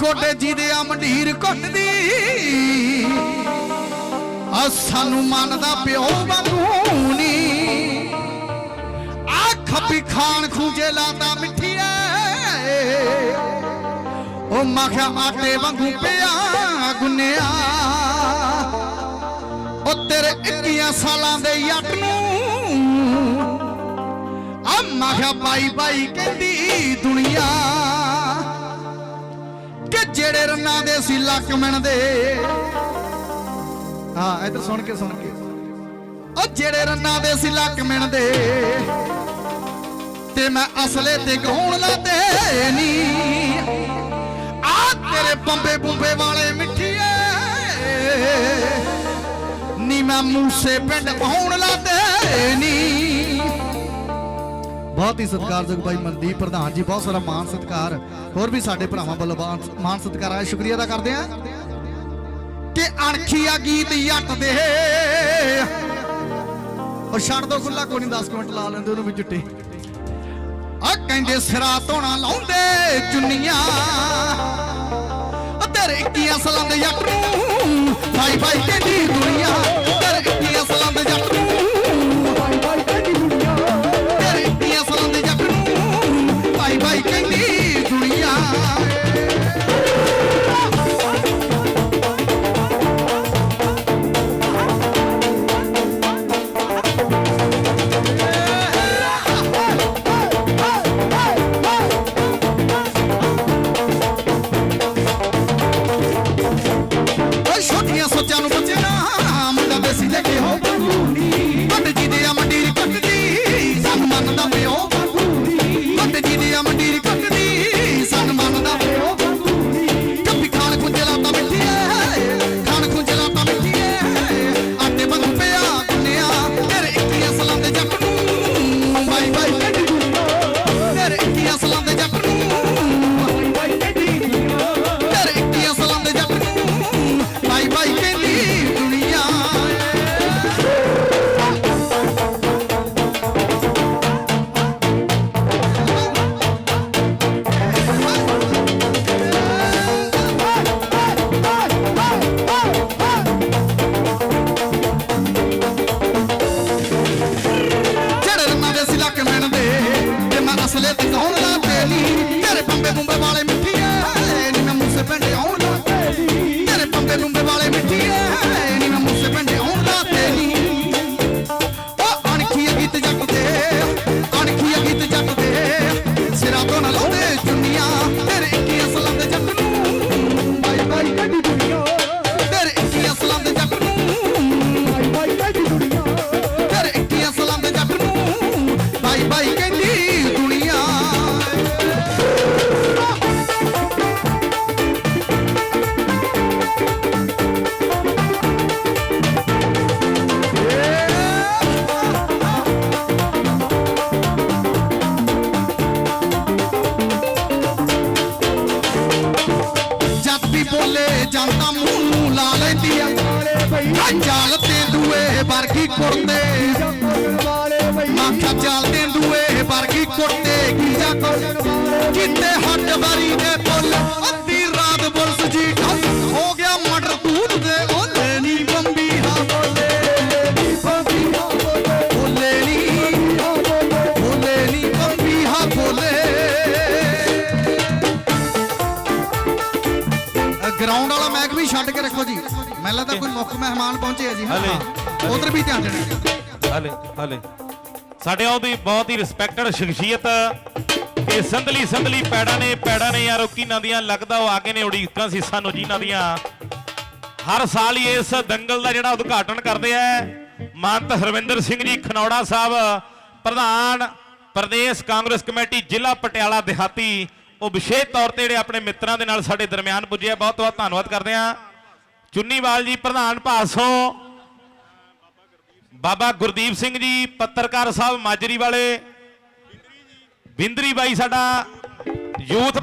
ਗੋਡੇ ਜੀ ਦੇ ਆ ਮੰਡੀਰ ਘੁੱਟਦੀ। ਆ ਸਾਨੂੰ ਮੰਨਦਾ ਪਿਓ ਵਾਂਗੂ ਨੀ। ਆ ਖੱਪੀ ਖਾਨ ਖੂਜੇ ਲਾਦਾ ਮਿੱਠੀਏ। ਉਹ ਮਖਿਆ ਆਟੇ ਵਾਂਗੂ ਪਿਆ ਗੁੰਨਿਆ। ਉਹ ਤੇਰੇ 21 ਸਾਲਾਂ ਦੇ ਜੱਟ ਨੂੰ। ਆ ਮਖਿਆ ਬਾਈ ਬਾਈ ਕਹਿੰਦੀ ਦੁਨੀਆ। ਜਿਹੜੇ ਰੰਨਾਂ ਦੇ ਸੀ ਲੱਕ ਮਿਣਦੇ। ਹਾਂ, ਇੱਧਰ ਸੁਣ ਕੇ ਸੁਣ ਕੇ। ਉਹ ਜਿਹੜੇ ਰੰਨਾਂ ਦੇ ਸੀ ਲੱਕ ਮਿਣਦੇ, ਤੇ ਮੈਂ ਅਸਲੇ ਤੇ ਗਾਉਣ ਲਾਦੇ ਨੀ। ਆ ਤੇਰੇ ਬੰਬੇ ਬੁੰਬੇ ਵਾਲੇ ਮਿੱਠੀਏ, ਨੀ ਮੈਂ ਮੂਸੇ ਪਿੰਡ ਆਉਣ ਲਾਦੇ ਨੀ। ਬਹੁਤ ਹੀ ਸਤਿਕਾਰਯੋਗ ਭਾਈ ਮਨਦੀਪ ਪ੍ਰਧਾਨ ਜੀ, ਬਹੁਤ ਸਾਰਾ ਮਾਨ ਸਤਿਕਾਰ। ਹੋਰ ਵੀ ਸਾਡੇ ਭਰਾਵਾਂ ਵੱਲੋਂ ਮਾਨ ਮਾਨ ਸਤਿਕਾਰ ਆਇਆ। ਸ਼ੁਕਰੀਆ ਅਦਾ ਕਰਦੇ ਆ ਕਿ ਅਣਖੀ ਗੀਤ ਜੱਟ ਦੇ। ਉਹ ਛੱਡ ਦੋ ਖੁੱਲਾ ਕੋਈ ਨਹੀਂ 10 ਮਿੰਟ ਲਾ ਲੈਂਦੇ, ਉਹਨੂੰ ਵੀ ਚੁੱਟੇ ਆ ਕਹਿੰਦੇ, ਸਿਰਾ ਧੋਣਾ ਲਾਉਂਦੇ ਚੁੰਨੀਆਂ। ਤੇਰੇ 21 ਅਸਲਾਂ ਦੇ ਜੱਟ ਨੂੰ, ਭਾਈ ਭਾਈ ਕਹਿੰਦੀ ਦੁਨੀਆ। ਤੇਰੇ 21 ਅਸਲਾਂ ਦੇ ਜੱਟ ਤੇਰੇ ਵੀ ਬੋਲੇ ਜਾਂਦਾ ਮੂੰਹ ਨੂੰ ਲਾ ਲੈਂਦੀ ਆ। ਆ ਤੇ ਦੂਏ ਵਰਗੀ ਕੁੜਤੇ। ਮਾਖਾ ਚਾਲ ਤੇ ਦੂਏ ਵਰਗੀ ਕੁੜਤੇ। ਕੀ ਜਾ ਕਿਤੇ ਹੱਡ ਵਾਰੀ ਦੇ ਬੋਲ ਗਰਾਊਂਡ ਵਾਲਾ ਮੈਕ ਵੀ ਛੱਡ ਕੇ ਰੱਖੋ ਜੀ। ਮੈਨੂੰ ਲੱਗਦਾ ਕੋਈ ਮੁੱਖ ਮਹਿਮਾਨ ਪਹੁੰਚੇ ਆ ਜੀ ਹਾਂ। ਉਧਰ ਵੀ ਧਿਆਨ ਦੇਣਾ। ਹਲੇ ਹਲੇ। ਸਾਡੇ ਉਹਦੀ ਬਹੁਤ ਹੀ ਰਿਸਪੈਕਟਡ ਸ਼ਖਸੀਅਤ ਕਿ ਸੰਦਲੀ ਸੰਦਲੀ ਪੈੜਾਂ ਨੇ ਪੈੜਾਂ ਨੇ ਯਾਰ ਉਹ ਕਿਨਾਂ ਦੀਆਂ ਲੱਗਦਾ ਉਹ ਆਗੇ ਨੇ ਉਡੀਕਾਂ ਸੀ ਸਾਨੂੰ ਜਿਨ੍ਹਾਂ ਦੀਆਂ। ਹਰ ਸਾਲ ਹੀ ਇਸ ਦੰਗਲ ਦਾ ਜਿਹੜਾ ਉਦਘਾਟਨ ਕਰਦੇ ਆ ਮਾਨਤ ਹਰਵਿੰਦਰ ਸਿੰਘ ਜੀ ਖਨੌੜਾ ਸਾਹਿਬ ਪ੍ਰਧਾਨ ਪ੍ਰਦੇਸ਼ ਕਾਂਗਰਸ ਕਮੇਟੀ ਜ਼ਿਲ੍ਹਾ ਪਟਿਆਲਾ ਦਿਹਾਤੀ ਉਹ ਵਿਸ਼ੇਸ਼ ਤੌਰ ਤੇ ਜਿਹੜੇ ਆਪਣੇ ਮਿੱਤਰਾਂ ਦੇ ਨਾਲ ਸਾਡੇ ਦਰਮਿਆਨ ਪੁੱਜੇ ਆ, ਬਹੁਤ ਬਹੁਤ ਧੰਨਵਾਦ ਕਰਦੇ ਆ ਚੁੰਨੀਵਾਲ ਜੀ, ਪ੍ਰਧਾਨ ਭਾਸੋਂ ਬਾਬਾ ਗੁਰਦੀਪ ਸਿੰਘ ਜੀ, ਪੱਤਰਕਾਰ ਸਾਹਿਬ ਮਾਜਰੀ ਵਾਲੇ। ਬਿੰਦਰੀ ਬਾਈ ਸਾਡਾ ਯੂਥ